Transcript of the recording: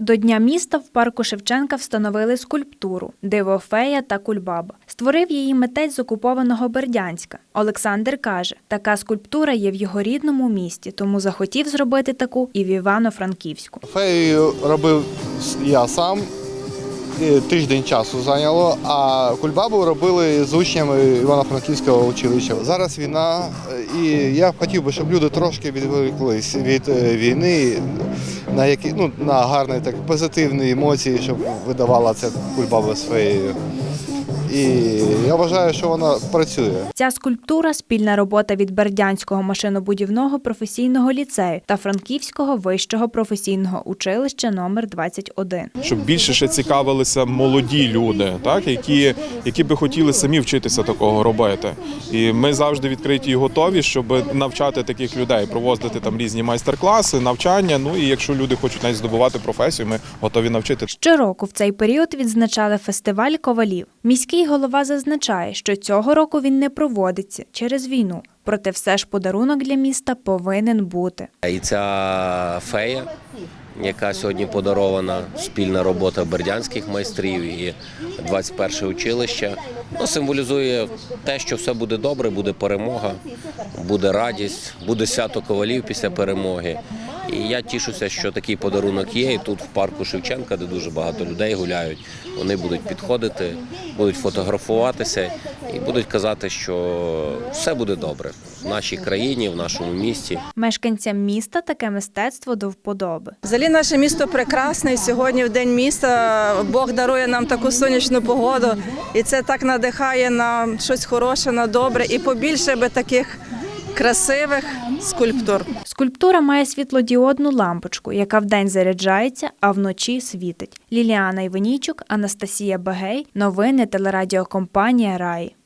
До Дня міста в парку Шевченка встановили скульптуру Дивофея та Кульбаба. Створив її митець з окупованого Бердянська. Олександр каже, така скульптура є в його рідному місті, тому захотів зробити таку і в Івано-Франківську. Фею робив я сам. Тиждень часу зайняло, а кульбабу робили з учнями Івано-Франківського училища. Зараз війна, і я хотів би, щоб люди трошки відволіклись від е, війни на які ну на гарні, так позитивні емоції, щоб видавала ця кульбаба феєю. І я вважаю, що вона працює. Ця скульптура спільна робота від Бердянського машинобудівного професійного ліцею та Франківського вищого професійного училища номер 21. щоб більше ще цікавилися молоді люди, так які, які би хотіли самі вчитися такого робити. І ми завжди відкриті і готові, щоб навчати таких людей, проводити там різні майстер-класи, навчання. Ну і якщо люди хочуть навіть здобувати професію, ми готові навчити. Щороку в цей період відзначали фестиваль ковалів. Міський голова зазначає, що цього року він не проводиться через війну. Проте все ж подарунок для міста повинен бути. І ця фея, яка сьогодні подарована, спільна робота бердянських майстрів і 21 училище, ну, символізує те, що все буде добре, буде перемога, буде радість, буде свято ковалів після перемоги. І я тішуся, що такий подарунок є. І тут в парку Шевченка, де дуже багато людей гуляють, вони будуть підходити, будуть фотографуватися і будуть казати, що все буде добре в нашій країні, в нашому місті. Мешканцям міста таке мистецтво до вподоби. Взагалі наше місто прекрасне. і Сьогодні в день міста Бог дарує нам таку сонячну погоду, і це так надихає на щось хороше, на добре, і побільше би таких красивих скульптур. Скульптура має світлодіодну лампочку, яка вдень заряджається, а вночі світить. Ліліана Іванійчук, Анастасія Багей. Новини телерадіокомпанія Раї.